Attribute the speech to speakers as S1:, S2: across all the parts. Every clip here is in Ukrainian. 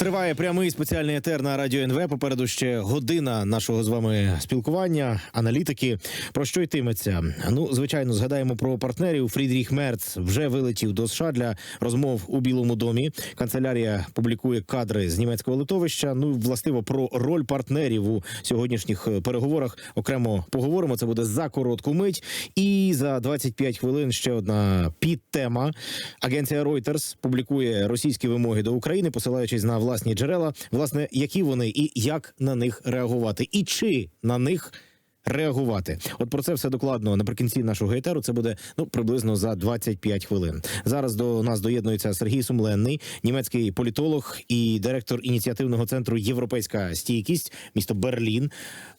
S1: Триває прямий спеціальний етер на радіо НВ. Попереду ще година нашого з вами спілкування, аналітики. Про що йтиметься? Ну, звичайно, згадаємо про партнерів. Фрідріх Мерц вже вилетів до США для розмов у Білому домі. Канцелярія публікує кадри з німецького литовища. Ну, властиво про роль партнерів у сьогоднішніх переговорах. Окремо поговоримо. Це буде за коротку мить. І за 25 хвилин ще одна підтема. Агенція Reuters публікує російські вимоги до України, посилаючись на власні джерела, власне, які вони і як на них реагувати, і чи на них. Реагувати, от про це все докладно наприкінці нашого етеру. Це буде ну приблизно за 25 хвилин. Зараз до нас доєднується Сергій Сумленний, німецький політолог і директор ініціативного центру Європейська стійкість, місто Берлін.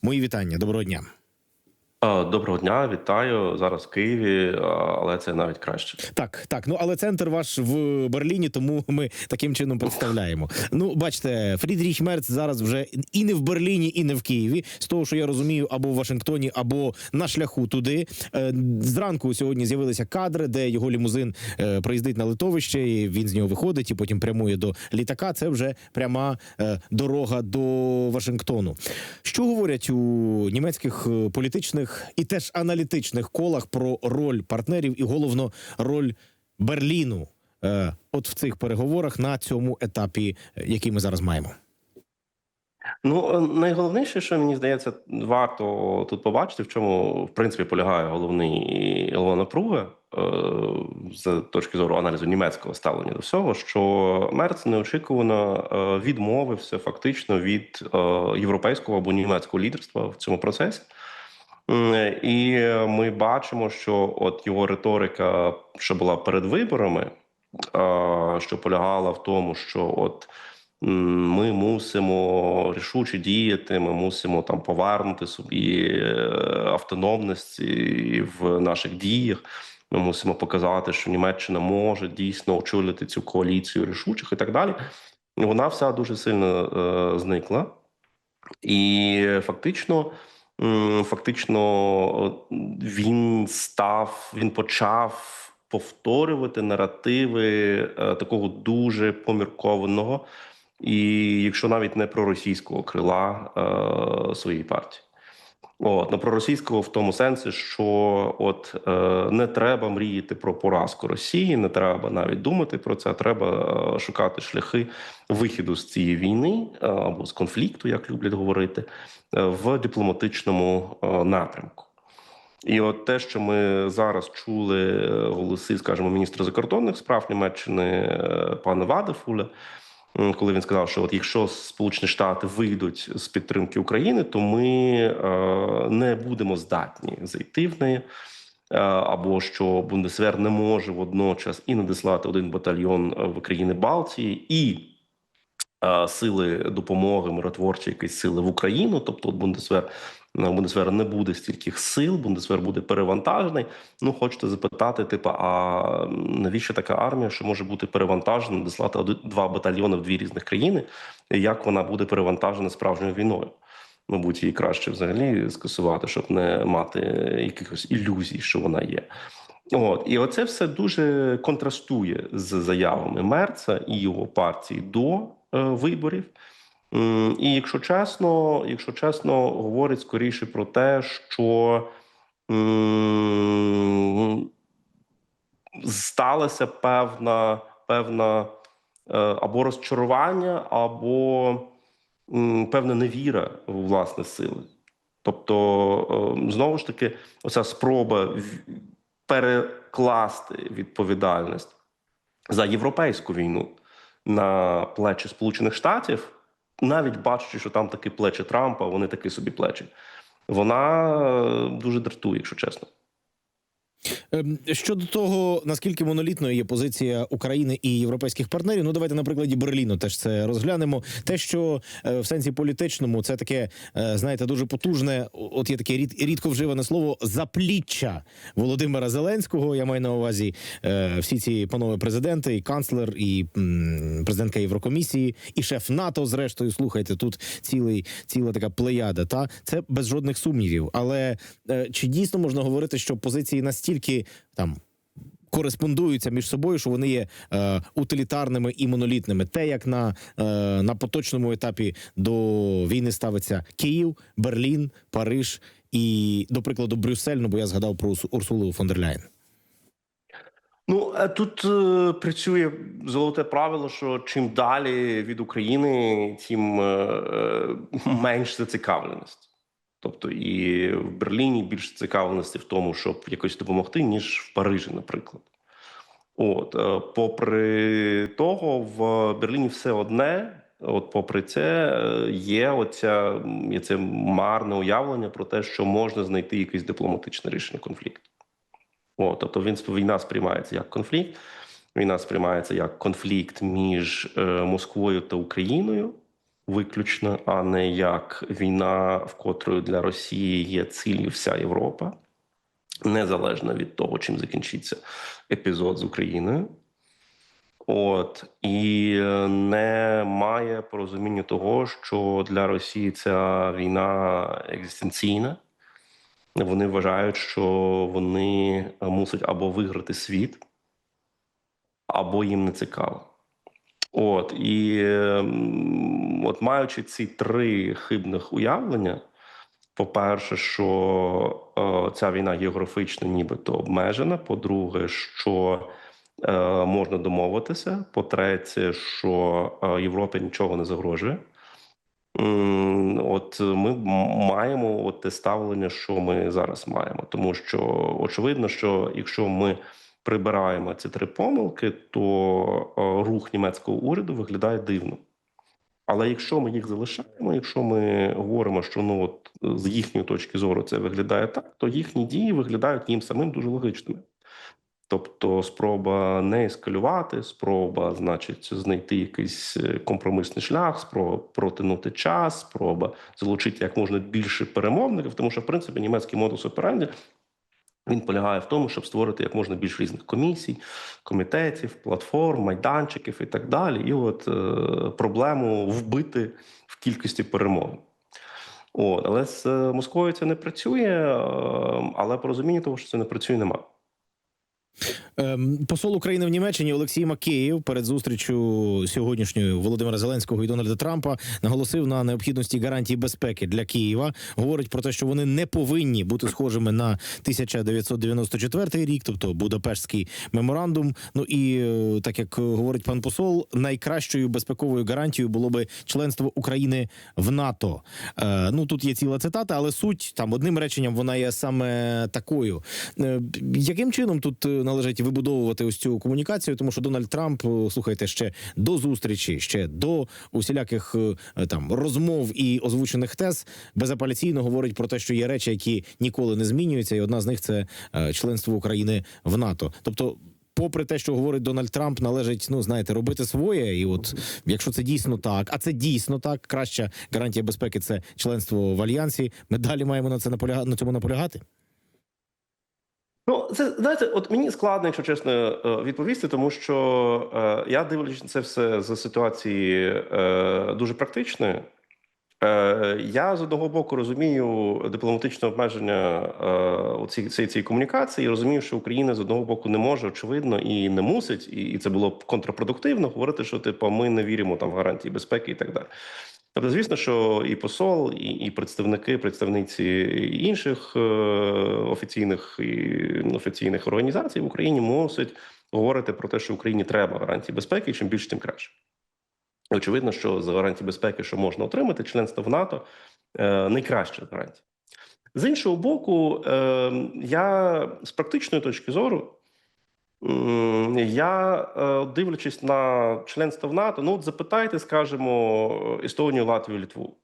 S1: Мої вітання. Доброго дня.
S2: А, Доброго дня, вітаю зараз в Києві, але це навіть краще.
S1: Так, так. Ну але центр ваш в Берліні, тому ми таким чином представляємо. Ну, бачите, Фрідріх Мерц зараз вже і не в Берліні, і не в Києві. З того, що я розумію, або в Вашингтоні, або на шляху туди. Е, Зранку сьогодні з'явилися кадри, де його лімузин е, приїздить на литовище. і Він з нього виходить і потім прямує до літака. Це вже пряма е, дорога до Вашингтону. Що говорять у німецьких е, політичних і теж аналітичних колах про роль партнерів і головно роль Берліну е, от в цих переговорах на цьому етапі, е, який ми зараз маємо?
S2: Ну, е, найголовніше, що мені здається, варто тут побачити, в чому в принципі полягає головний головна напруга е, з точки зору аналізу німецького ставлення до всього, що Мерц неочікувано відмовився фактично від європейського або німецького лідерства в цьому процесі. М, І ми бачимо, що от його риторика, що була перед виборами, е, що полягала в тому, що от ми мусимо рішуче діяти, ми мусимо там повернути собі е, автономність в наших діях. Ми мусимо показати, що Німеччина може дійсно очолити цю коаліцію рішучих і так далі. Вона вся дуже сильно е, зникла, і фактично. Фактично, він став, він почав повторювати наративи е, такого дуже поміркованого, і якщо навіть не проросійського крила е, своєї партії. От, ну, проросійського в тому сенсі, що от е, не треба мріяти про поразку Росії, не треба навіть думати про це. Треба е, шукати шляхи вихіду з цієї війни е, або з конфлікту, як люблять говорити, е, в дипломатичному напрямку. І от те, що ми зараз чули голоси, скажімо, міністра закордонних справ Німеччини пана Вадефуля, коли він сказав, що от якщо Сполучені Штати вийдуть з підтримки України, то ми е, не будемо здатні зайти в неї. Е, Або що Бундесвер не може водночас і надіслати один батальйон е, в країни Балтії і сили допомоги, миротворчі якісь сили в Україну. Тобто, Бундесвер у Бундесвера не буде стільки сил, Бундесвер буде перевантажений. Ну, хочете запитати, типу, а навіщо така армія, що може бути перевантажена, один два батальйони в дві різних країни? Як вона буде перевантажена справжньою війною? Мабуть, її краще взагалі скасувати, щоб не мати якихось ілюзій, що вона є. От і оце все дуже контрастує з заявами Мерца і його партії до е, виборів. І якщо чесно, якщо чесно, говорить скоріше про те, що сталася певна, певна е, або розчарування, або певна невіра в власне сили. Тобто, е, знову ж таки, оця спроба перекласти відповідальність за європейську війну на плечі Сполучених Штатів, навіть бачачи, що там такі плечі Трампа, вони такі собі плечі. Вона е, дуже дратує, якщо чесно.
S1: Ем, Щодо того, наскільки монолітною є позиція України і європейських партнерів, ну давайте на прикладі Берліну теж це розглянемо. Те, що е, в сенсі політичному це таке, е, знаєте, дуже потужне. От є таке рід, рідко вживане слово запліччя Володимира Зеленського. Я маю на увазі е, всі ці панове президенти, і канцлер, і президентка Єврокомісії, і шеф НАТО. Зрештою, слухайте, тут цілий ціла така плеяда. Та це без жодних сумнівів. Але чи дійсно можна говорити, що позиції настільки там кореспондуються між собою, що вони є е, утилітарними і монолітними. Те, як на, е, на поточному етапі до війни ставиться Київ, Берлін, Париж і, до прикладу, Брюссель. Ну бо я згадав про Урсулу фон дер Ляєн.
S2: Ну а тут е, працює золоте правило, що чим далі від України, тим е, е, менш зацікавленість. Тобто і в Берліні більше цікавленості в тому, щоб якось допомогти, ніж в Парижі, наприклад. От, е, попри того, в Берліні все одне. От, попри це, е, є оця є це марне уявлення про те, що можна знайти якесь дипломатичне рішення конфлікту. О, тобто він війна сприймається як конфлікт. Війна сприймається як конфлікт між е, Москвою та Україною, виключно, а не як війна, в котрої для Росії є цілі вся Європа, незалежно від того, чим закінчиться епізод з Україною. От і е, немає порозуміння того, що для Росії ця війна екзистенційна. Вони вважають, що вони мусять або виграти світ, або їм не цікаво. От і от маючи ці три хибних уявлення, по-перше, що е, ця війна географічно нібито обмежена. По-друге, що е, можна домовитися. По-третє, що е, Європі нічого не загрожує. От ми маємо от те ставлення, що ми зараз маємо, тому що очевидно, що якщо ми прибираємо ці три помилки, то е, рух німецького уряду виглядає дивно. Але якщо ми їх залишаємо, якщо ми говоримо, що ну от з їхньої точки зору це виглядає так, то їхні дії виглядають їм самим дуже логічними. Тобто, спроба не ескалювати, спроба, значить, знайти якийсь е, компромісний шлях, спроба протягнути час, спроба залучити як можна більше перемовників, тому що в принципі німецький модус операнді він полягає в тому, щоб створити як можна більш різних комісій, комітетів, платформ, майданчиків і так далі. І от е, проблему вбити в кількості перемовин. От, але з е, Москвою це не працює, але але порозуміння того, що це не працює, немає.
S1: Ем, Посол України в Німеччині Олексій Макеєв перед зустрічю сьогоднішньою Володимира Зеленського і Дональда Трампа наголосив на необхідності гарантій безпеки для Києва. Говорить про те, що вони не повинні бути схожими на 1994 рік, тобто Будапештський меморандум. Ну і е, так як говорить пан посол, найкращою безпековою гарантією було би членство України в НАТО. Е, ну тут є ціла цитата, але суть там одним реченням вона є саме такою. Е, яким чином тут е, належить вибудовувати ось цю комунікацію? Тому що Дональд Трамп, е, слухайте, ще до зустрічі, ще до усіляких е, там розмов і озвучених тез безапеляційно говорить про те, що є речі, які ніколи не змінюються, і одна з них це е, членство України в НАТО. Тобто. Попри те, що говорить Дональд Трамп, належить, ну знаєте, робити своє, і от якщо це дійсно так, а це дійсно так, краща гарантія безпеки це членство в альянсі. Ми далі маємо на це наполягати на цьому наполягати.
S2: Ну, це знаєте, от мені складно, якщо чесно, е, відповісти, тому що е, я на це все з ситуації е, дуже практичної. Я з одного боку розумію дипломатичне обмеження цієї цієї комунікації. Розумію, що Україна з одного боку не може, очевидно, і не мусить, і це було б контрпродуктивно говорити, що типу ми не віримо там в гарантії безпеки і так далі. Тобто, звісно, що і посол, і, і представники, представниці інших е, офіційних і офіційних організацій в Україні мусять говорити про те, що Україні треба гарантії безпеки, і чим більше, тим краще. Очевидно, що за гарантії безпеки, що можна отримати, членство в НАТО е, найкраща гарантія. З іншого боку, е, я з практичної точки зору, я е, дивлячись на членство в НАТО, ну от запитайте, скажімо, Естонію, Латвію, Літву.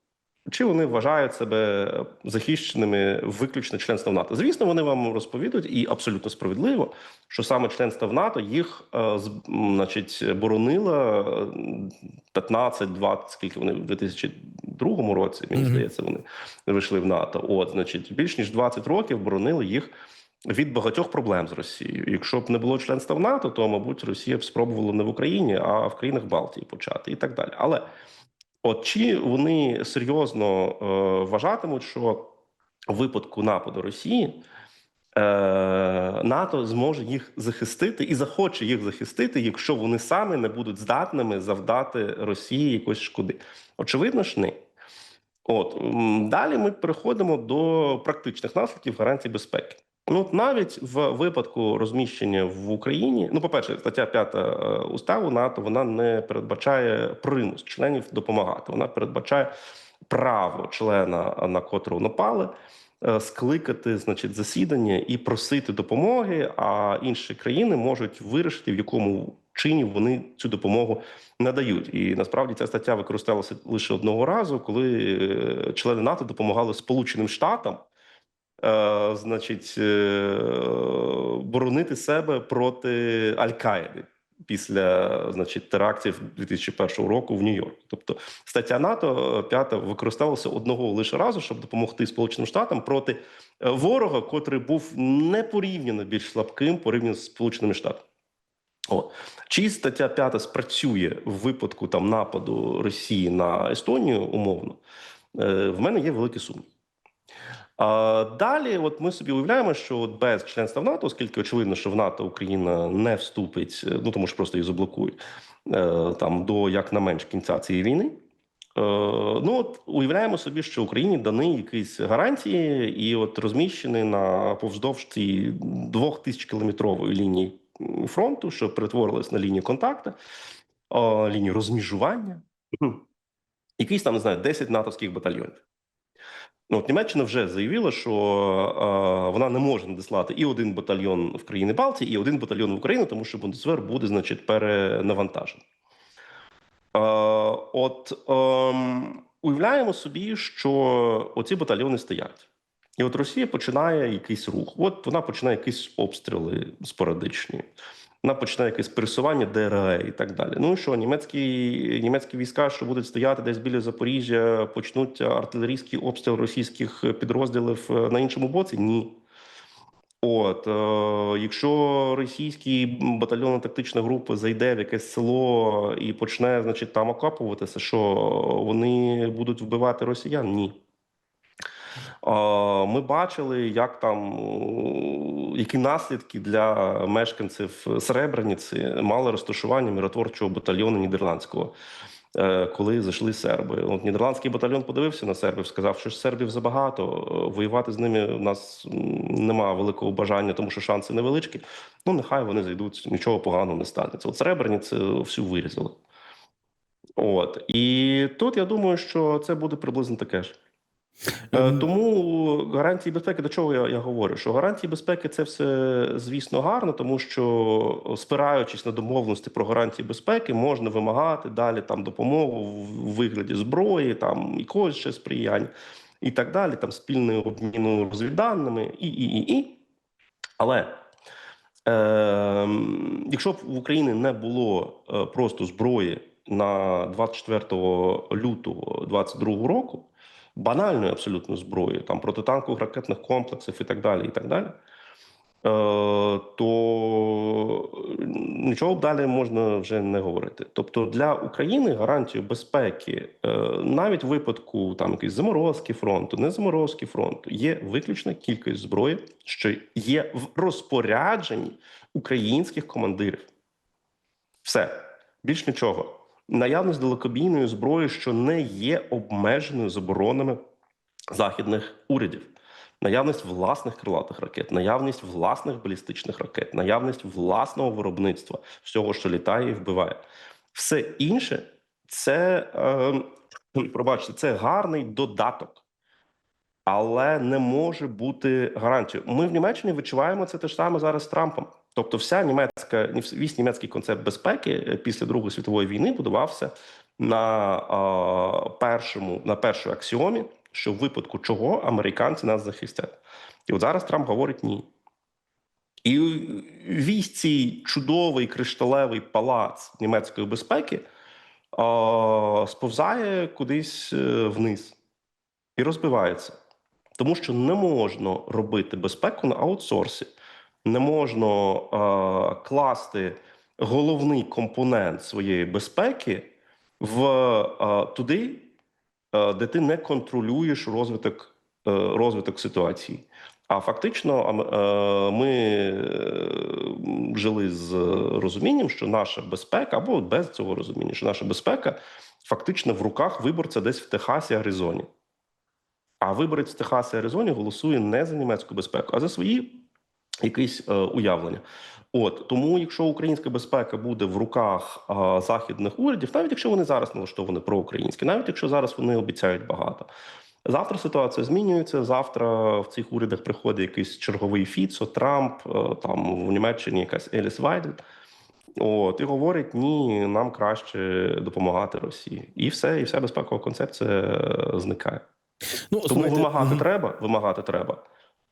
S2: Чи вони вважають себе захищеними виключно членством НАТО? Звісно, вони вам розповідуть, і абсолютно справедливо, що саме членство в НАТО їх, е, значить, боронило е, 15-20, скільки вони в 2002 році, мені здається, вони вийшли в НАТО. От, значить, більш ніж 20 років боронили їх від багатьох проблем з Росією. Якщо б не було членства в НАТО, то мабуть Росія б спробувала не в Україні, а в країнах Балтії почати і так далі. Але От чи вони серйозно е, вважатимуть, що в випадку нападу Росії е, НАТО зможе їх захистити і захоче їх захистити, якщо вони самі не будуть здатними завдати Росії якоїсь шкоди. Очевидно ж, ні. От далі ми переходимо до практичних наслідків гарантій безпеки. Ну, навіть в випадку розміщення в Україні, ну, по-перше, стаття 5 е, уставу НАТО вона не передбачає примус членів допомагати. Вона передбачає право члена, на котрого напали, е, скликати значить, засідання і просити допомоги. А інші країни можуть вирішити, в якому чині вони цю допомогу надають. І насправді ця стаття використовувалася лише одного разу, коли е, члени НАТО допомагали Сполученим Штатам. Е, Значить, е, боронити себе проти Аль-Каїди після значить терактів 2001 року в Нью-Йорку. Тобто стаття НАТО е, п'ята використовувалася одного лише разу, щоб допомогти Сполученим Штатам проти ворога, котрий був непорівняно більш слабким порівняно з Сполученими Штатами. О, чи стаття 5 спрацює в випадку там нападу Росії на Естонію умовно? В мене є великий сумнів. А далі, от ми собі уявляємо, що от без членства в НАТО, оскільки очевидно, що в НАТО Україна не вступить, е, ну тому що просто її заблокують е, там до як на менш кінця цієї війни. Е, ну от уявляємо собі, що Україні дані якісь гарантії, і от розміщені на повздовж цієї двох тисяч кілометрової лінії фронту, що перетворилась на лінію контакту, лінію розміжування, якісь там не знаю, 10 натовських батальйонів. Ну, от Німеччина вже заявила, що е, вона не може надіслати і один батальйон в країни Балтії, і один батальйон в Україну, тому що Бундесвер буде, значить, перенавантажений. Е, от е, уявляємо собі, що оці батальйони стоять. І от Росія починає якийсь рух. От вона починає якісь обстріли спорадичні. Вона починає якесь пересування ДРГ і так далі. Ну і що, німецькі німецькі війська, що будуть стояти десь біля Запоріжжя, почнуть артилерійський обстріл російських підрозділів е, на іншому боці? Ні. От, е, якщо російський батальйон тактична група зайде в якесь село і почне, значить, там окопуватися, що вони будуть вбивати росіян? Ні. Ми бачили, як там які наслідки для мешканців Сребрениці мали розташування миротворчого батальйону нідерландського, е, коли зайшли серби. От нідерландський батальйон подивився на сербів, сказав, що сербів забагато. е, Воювати з ними у нас м, нема великого бажання, тому що шанси невеличкі. Ну нехай вони зайдуть, нічого поганого не станеться. От Сребреницю всю вирізали. От і тут я думаю, що це буде приблизно таке ж. Е,
S1: Ем.
S2: Тому гарантії безпеки до чого я, я говорю? Що гарантії безпеки це все звісно гарно, тому що спираючись на домовленості про гарантії безпеки, можна вимагати далі там допомогу в вигляді зброї, там якогось ще сприяння і так далі, там спільної обміну розвідданими і, і, і, і. Але е, якщо б в Україні не було е, просто зброї на 24 лютого 2022 року, банальної абсолютно зброї, там протитанкових ракетних комплексів і так далі, і так далі, е, то нічого далі можна вже не говорити. Тобто для України гарантію безпеки, е, навіть в випадку там якісь заморозки фронту, не заморозки фронту, є виключна кількість зброї, що є в розпорядженні українських командирів. Все, більш нічого. Наявність далекобійної зброї, що не є обмеженою заборонами західних урядів, наявність власних крилатих ракет, наявність власних балістичних ракет, наявність власного виробництва всього, що літає і вбиває. Все інше це е, пробачте, це гарний додаток, але не може бути гарантією. Ми в Німеччині відчуваємо це те ж саме зараз з Трампом. Тобто, вся німецька весь німецький концепт безпеки е, після Другої світової війни будувався на е, першому на першій аксіомі, що в випадку чого американці нас захистять. І от зараз Трамп говорить ні. І весь цей чудовий кришталевий палац німецької безпеки е, сповзає кудись е, вниз і розбивається. Тому що не можна робити безпеку на аутсорсі не можна е, класти головний компонент своєї безпеки в е, туди, е, де ти не контролюєш розвиток, е, розвиток ситуації. А фактично, е, ми жили з розумінням, що наша безпека, або без цього розуміння, що наша безпека фактично в руках виборця десь в Техасі, Аризоні. А виборець в Техасі, Аризоні голосує не за німецьку безпеку, а за свої якісь е, уявлення. От тому, якщо українська безпека буде в руках е, західних урядів, навіть якщо вони зараз налаштовані проукраїнські, навіть якщо зараз вони обіцяють багато. Завтра ситуація змінюється. Завтра в цих урядах приходить якийсь черговий Фіцо, Трамп, е, там в Німеччині якась Еліс Вайден. От і говорить: ні, нам краще допомагати Росії, і все, і вся безпекова концепція е, зникає.
S1: Ну,
S2: Тому вимагати
S1: мгм.
S2: треба, вимагати треба,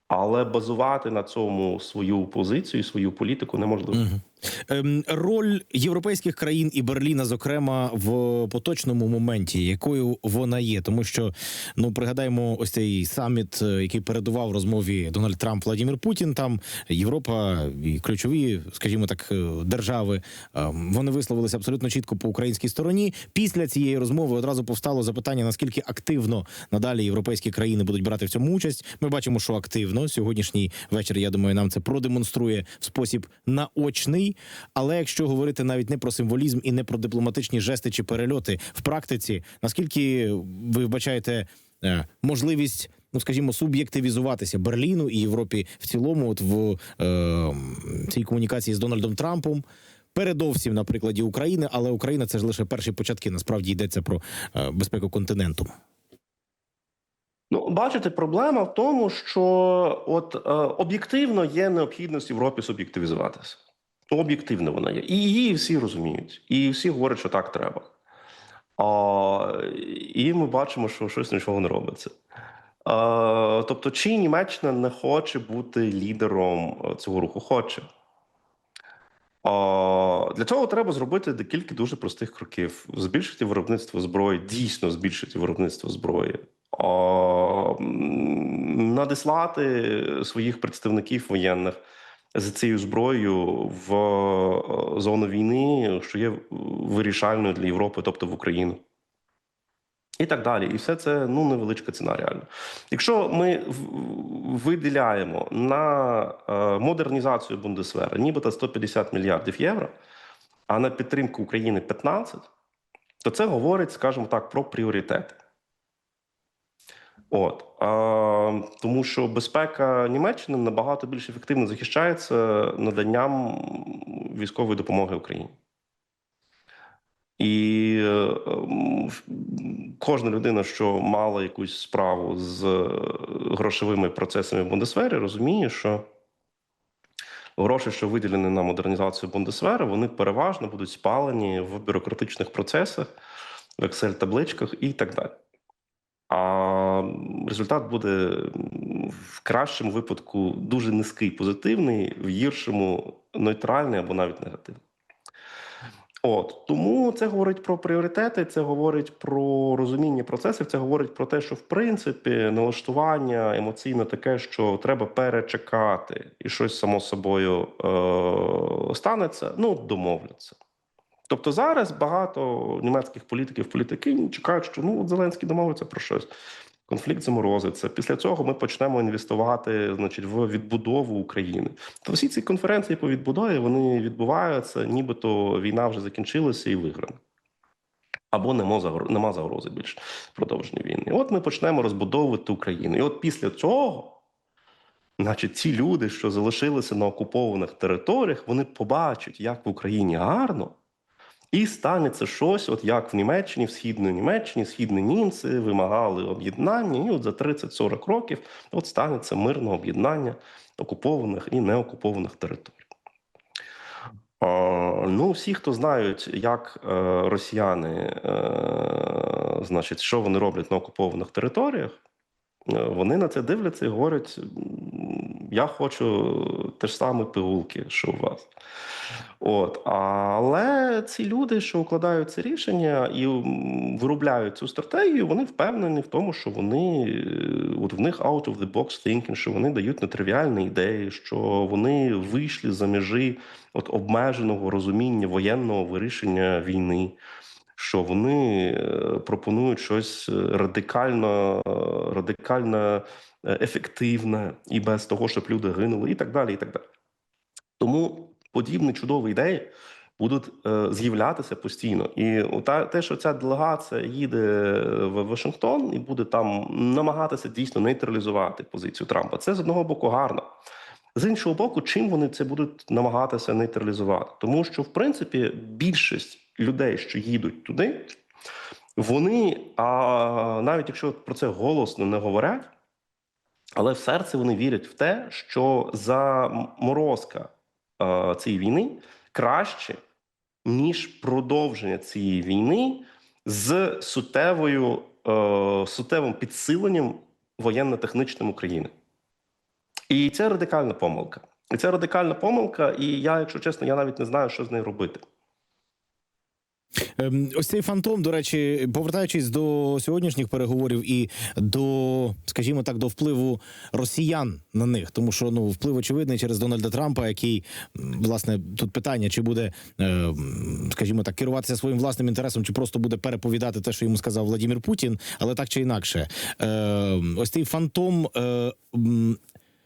S2: але базувати на цьому свою позицію, свою політику неможливо.
S1: Мгм. Ем, роль європейських країн і Берліна, зокрема, в поточному моменті, якою вона є, тому що ну пригадаємо ось цей саміт, е, який передував розмові Дональд Трамп Владимир Путін. Там Європа і ключові, скажімо так, е, держави ем, вони висловилися абсолютно чітко по українській стороні. Після цієї розмови одразу повстало запитання: наскільки активно надалі європейські країни будуть брати в цьому участь. Ми бачимо, що активно сьогоднішній вечір. Я думаю, нам це продемонструє в спосіб наочний. Але якщо говорити навіть не про символізм і не про дипломатичні жести чи перельоти в практиці, наскільки ви вбачаєте е, можливість, ну скажімо, суб'єктивізуватися Берліну і Європі в цілому, от в е, цій комунікації з Дональдом Трампом? Передовсім на прикладі України, але Україна це ж лише перші початки. Насправді йдеться про е, безпеку континенту.
S2: Ну, бачите, проблема в тому, що от е, об'єктивно є необхідність Європі суб'єктивізуватися. Об'єктивно вона є. І її всі розуміють, і всі говорять, що так треба. А, і ми бачимо, що щось нічого не робиться. А, тобто, чи Німеччина не хоче бути лідером е, цього руху? Хоче. А, для цього треба зробити декілька дуже простих кроків: збільшити виробництво зброї, дійсно збільшити виробництво зброї, а, надіслати своїх представників воєнних з цією зброєю в е, зону війни, що є вирішальною для Європи, тобто в Україну. І так далі. І все це ну невеличка ціна реально. Якщо ми виділяємо на е, модернізацію Бундесвера нібито 150 мільярдів євро, а на підтримку України 15, то це говорить, скажімо так, про пріоритети. От а, тому, що безпека Німеччини набагато більш ефективно захищається наданням військової допомоги Україні. І е, кожна людина, що мала якусь справу з е, грошовими процесами в Бундесвері, розуміє, що гроші, що виділені на модернізацію Бундесвери, вони переважно будуть спалені в бюрократичних процесах, в Excel-табличках і так далі. А результат буде в кращому випадку дуже низький позитивний, в гіршому нейтральний або навіть негативний. От тому це говорить про пріоритети, це говорить про розуміння процесів. Це говорить про те, що в принципі налаштування емоційне таке, що треба перечекати, і щось само собою е- станеться. Ну домовляться. Тобто зараз багато німецьких політиків, політики чекають, що ну Зеленський домовиться про щось. Конфлікт заморозиться. Після цього ми почнемо інвестувати, значить, в відбудову України. То всі ці конференції по відбудові вони відбуваються, нібито війна вже закінчилася і виграна. Або нема загрози, нема загрози більше продовження війни. От ми почнемо розбудовувати Україну. І от після цього, значить, ці люди, що залишилися на окупованих територіях, вони побачать, як в Україні гарно. І станеться щось, от як в Німеччині, в східній Німеччині, східні німці вимагали об'єднання, і от за 30-40 років от станеться мирне об'єднання окупованих і неокупованих територій. Ну, всі, хто знають, як е, росіяни, е, значить, що вони роблять на окупованих територіях, вони на це дивляться і говорять: я хочу те ж саме пигулки, що у вас. От, але ці люди, що укладають це рішення і виробляють цю стратегію, вони впевнені в тому, що вони е, от в них out of the box thinking, що вони дають нетривіальні ідеї, що вони вийшли за межі от обмеженого розуміння воєнного вирішення війни. Що вони е, пропонують щось радикально, е, радикально е, ефективне і без того, щоб люди гинули, і так далі. І так далі. Тому подібні чудові ідеї будуть з'являтися постійно. І та, те, що ця делегація їде в Вашингтон і буде там намагатися дійсно нейтралізувати позицію Трампа, це з одного боку гарно. З іншого боку, чим вони це будуть намагатися нейтралізувати? Тому що, в принципі, більшість людей, що їдуть туди, вони, а навіть якщо про це голосно не говорять, але в серці вони вірять в те, що заморозка е, цієї війни краще, ніж продовження цієї війни з суттєвою, е, суттєвим підсиленням воєнно-технічним України. І це радикальна помилка. І це радикальна помилка, і я, якщо чесно, я навіть не знаю, що з нею робити.
S1: Ем, Ось цей фантом, до речі, повертаючись до сьогоднішніх переговорів і до, скажімо так, до впливу росіян на них, тому що ну вплив очевидний через Дональда Трампа, який власне тут питання, чи буде, е, скажімо так, керуватися своїм власним інтересом, чи просто буде переповідати те, що йому сказав Владимир Путін, але так чи інакше, е, ось цей фантом.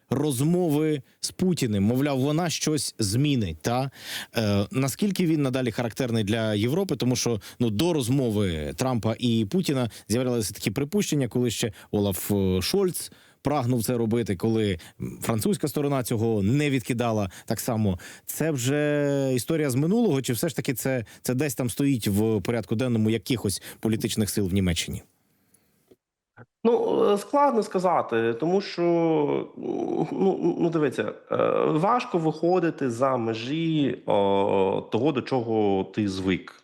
S1: Розмови з Путіним, мовляв, вона щось змінить. Та е, наскільки він надалі характерний для Європи, тому що ну до розмови Трампа і Путіна з'являлися такі припущення, коли ще Олаф е, Шольц прагнув це робити, коли французька сторона цього не відкидала. Так само це вже історія з минулого, чи все ж таки це, це десь там стоїть в порядку денному якихось політичних сил в Німеччині?
S2: Ну, е, складно сказати, тому що ну, ну дивіться, е, важко виходити за межі о, того, до чого ти звик.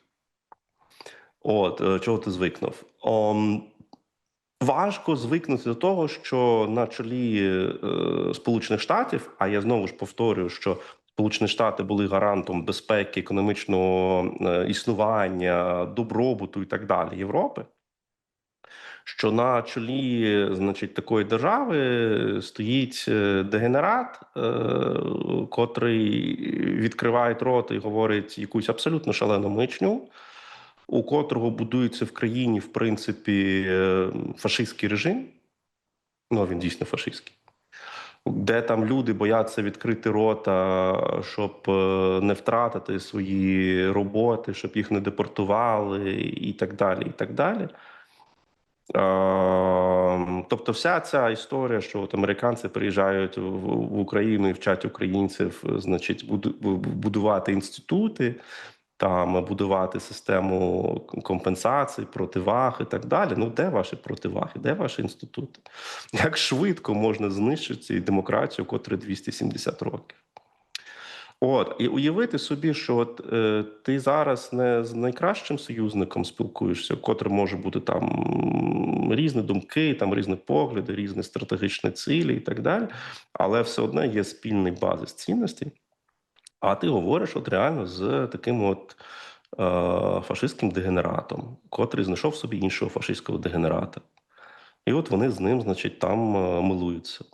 S2: От, е, чого ти звикнув. Ом, Важко звикнути до того, що на чолі е, Сполучених Штатів, а я знову ж повторюю, що Сполучені Штати були гарантом безпеки, економічного е, існування, добробуту і так далі Європи що на чолі, значить, такої держави стоїть е, дегенерат, е, котрий відкриває рот і говорить якусь абсолютно шалену мичню, у котрого будується в країні, в принципі, е, фашистський режим. Ну, він дійсно фашистський. Де там люди бояться відкрити рота, щоб не втратити свої роботи, щоб їх не депортували, і так далі. і так далі. Е, Тобто, вся ця історія, що от американці приїжджають в, Україну і вчать українців, значить, будувати інститути, там будувати систему компенсацій, противаг і так далі. Ну, де ваші противаги? Де ваші інститути? Як швидко можна знищити демократію, котра 270 років? От і уявити собі, що от е, ти зараз не з найкращим союзником спілкуєшся, котрий може бути там різні думки, там різні погляди, різні стратегічні цілі і так далі, але все одно є спільний базис цінностей. А ти говориш от реально з таким от е, фашистським дегенератом, котрий знайшов собі іншого фашистського дегенерата. І от вони з ним, значить, там е, милуються.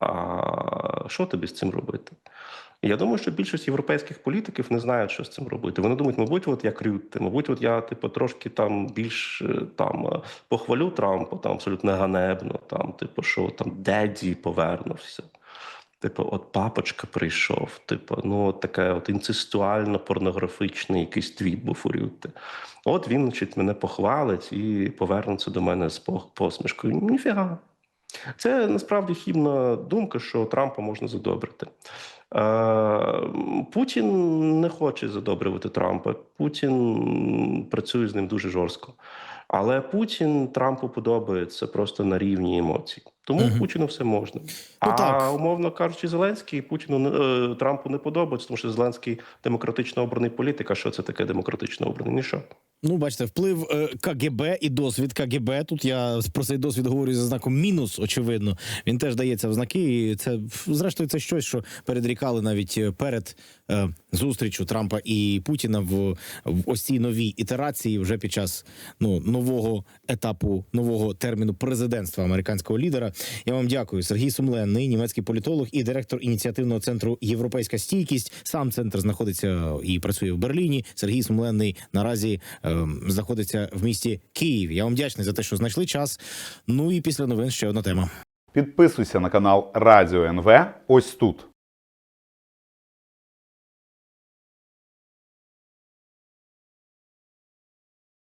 S2: А що тобі з цим робити? Я думаю, що більшість європейських політиків не знають, що з цим робити. Вони думають, мабуть, от як Рютте, мабуть, от я типу трошки там більш е, там е, похвалю Трампа, там абсолютно ганебно, там, типу, що там деді повернувся. Типу, от папочка прийшов, типу, ну от таке от інцестуально порнографічний якийсь твіт був у Рютте. От він, значить, мене похвалить і повернеться до мене з посмішкою. Ніфіга. Це насправді хібна думка, що Трампа можна задобрити. Е, Путін не хоче задобрювати Трампа. Путін працює з ним дуже жорстко. Але Путін Трампу подобається просто на рівні емоцій. Тому
S1: Мгм.
S2: Путіну все можна. а
S1: так.
S2: умовно кажучи, Зеленський Путіну е, Трампу не подобається, тому що Зеленський демократично обраний політик. А що це таке демократично обраний? Ніщо.
S1: Ну, бачите, вплив е, КГБ і досвід КГБ. Тут я про цей досвід говорю за знаком мінус, очевидно. Він теж дається в знаки. І це зрештою це щось, що передрікали навіть е, перед зустрічю Трампа і Путіна в, в ось цій новій ітерації, вже під час ну нового етапу, нового терміну президентства американського лідера. Я вам дякую. Сергій Сумленний, німецький політолог і директор ініціативного центру Європейська стійкість. Сам центр знаходиться і працює в Берліні. Сергій Сумленний наразі е, знаходиться в місті Київ. Я вам вдячний за те, що знайшли час. Ну і після новин ще одна тема.
S3: Підписуйся на канал Радіо НВ ось тут.